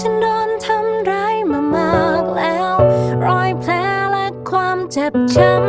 ฉันโดนทำร้ายมามากแล้ว รอยแผลและความเจ็บช้ำ